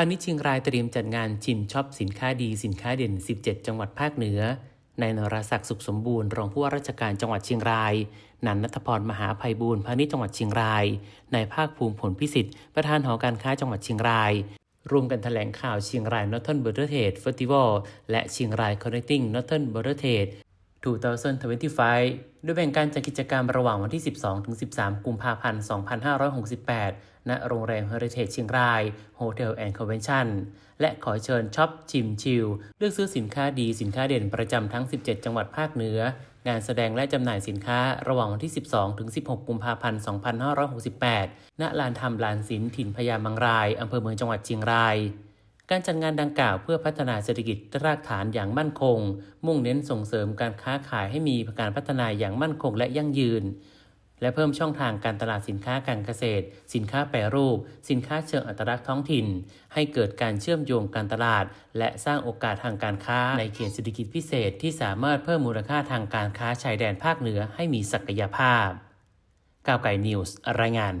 าณิชย์เชียงรายเตรียมจัดงานชิมช็อปสินค้าดีสินค้าเด่น 17 จังหวัดภาคเหนือในนรศักดิ์สุขสมบูรณ์รองผู้ว่าราชการจังหวัดเชียงราย นันนัทพรมหาภัยบูรณ์พาณิชย์จังหวัดเชียงราย นายภาคภูมิผลพิสิทธิ์ประธานหอการค้าจังหวัดเชียงรายร่วมกันแถลงข่าวเชียงราย Northern Border Trade Festival และเชียงราย Connecting Northern Border Trade 2025โดยแบ่งการจัดกิจกรรมระหว่างวันที่ 12-13 กุมภาพันธ์ 2568 ณโรงแรม Heritage เชียงราย Hotel and Convention และขอเชิญช็อปชิมชิลเลือกซื้อสินค้าดีสินค้าเด่นประจำทั้ง 17 จังหวัดภาคเหนือ งานแสดงและจำหน่ายสินค้าระหว่างวันที่ 12-16 กุมภาพันธ์ 2568 ณ ลานธรรมลานศิลป์ถิ่นพญามังรายอำเภอเมืองจังหวัดเชียงรายการจัดงานดังกล่าวเพื่อพัฒนาเศรษฐกิจรากฐานอย่างมั่นคง มุ่งเน้นส่งเสริมการค้าขายให้มีการพัฒนาอย่างมั่นคงและยั่งยืน และเพิ่มช่องทางการตลาดสินค้าการเกษตร สินค้าแปรรูป สินค้าเชิงอัตลักษณ์ท้องถิ่น ให้เกิดการเชื่อมโยงการตลาด และสร้างโอกาสทางการค้าในเขตเศรษฐกิจพิเศษที่สามารถเพิ่มมูลค่าทางการค้าชายแดนภาคเหนือให้มีศักยภาพ ก้าวไก่นิวส์รายงาน